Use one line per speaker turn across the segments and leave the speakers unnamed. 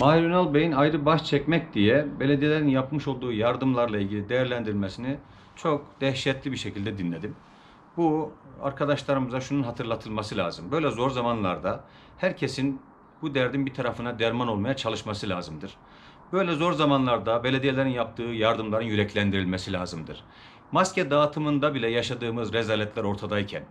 Mahir Ünal Bey'in ayrı baş çekmek diye belediyelerin yapmış olduğu yardımlarla ilgili değerlendirmesini çok dehşetli bir şekilde dinledim. Bu arkadaşlarımıza şunun hatırlatılması lazım. Böyle zor zamanlarda herkesin bu derdin bir tarafına derman olmaya çalışması lazımdır. Böyle zor zamanlarda belediyelerin yaptığı yardımların yüreklendirilmesi lazımdır. Maske dağıtımında bile yaşadığımız rezaletler ortadayken,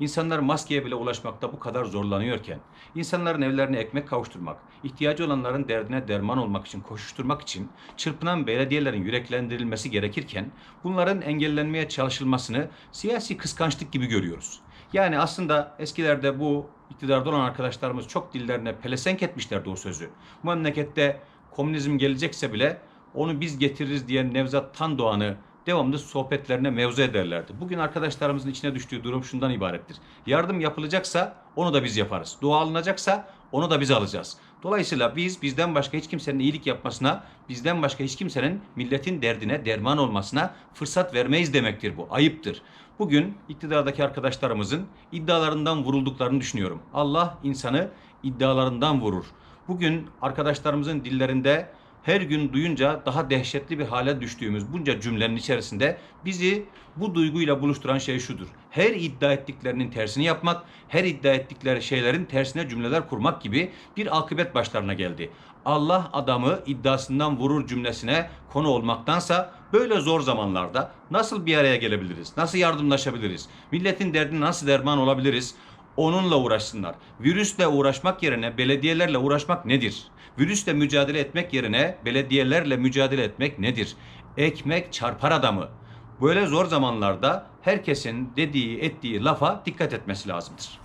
İnsanlar maskeye bile ulaşmakta bu kadar zorlanıyorken, insanların evlerine ekmek kavuşturmak, ihtiyacı olanların derdine derman olmak için koşuşturmak için çırpınan belediyelerin yüreklendirilmesi gerekirken, bunların engellenmeye çalışılmasını siyasi kıskançlık gibi görüyoruz. Yani aslında eskilerde bu iktidarda olan arkadaşlarımız çok dillerine pelesenk etmişlerdi o sözü. Bu memlekette komünizm gelecekse bile onu biz getiririz diyen Nevzat Tandoğan'ı devamlı sohbetlerine mevzu ederlerdi. Bugün arkadaşlarımızın içine düştüğü durum şundan ibarettir. Yardım yapılacaksa onu da biz yaparız. Dua alınacaksa onu da biz alacağız. Dolayısıyla biz bizden başka hiç kimsenin iyilik yapmasına, bizden başka hiç kimsenin milletin derdine derman olmasına fırsat vermeyiz demektir bu. Ayıptır. Bugün iktidardaki arkadaşlarımızın iddialarından vurulduklarını düşünüyorum. Allah insanı iddialarından vurur. Bugün arkadaşlarımızın dillerinde her gün duyunca daha dehşetli bir hale düştüğümüz bunca cümlenin içerisinde bizi bu duyguyla buluşturan şey şudur. Her iddia ettiklerinin tersini yapmak, her iddia ettikleri şeylerin tersine cümleler kurmak gibi bir akıbet başlarına geldi. Allah adamı iddiasından vurur cümlesine konu olmaktansa böyle zor zamanlarda nasıl bir araya gelebiliriz? Nasıl yardımlaşabiliriz? Milletin derdine nasıl derman olabiliriz? Onunla uğraşsınlar. Virüsle uğraşmak yerine belediyelerle uğraşmak nedir? Virüsle mücadele etmek yerine belediyelerle mücadele etmek nedir? Ekmek çarpar adamı. Böyle zor zamanlarda herkesin dediği ettiği lafa dikkat etmesi lazımdır.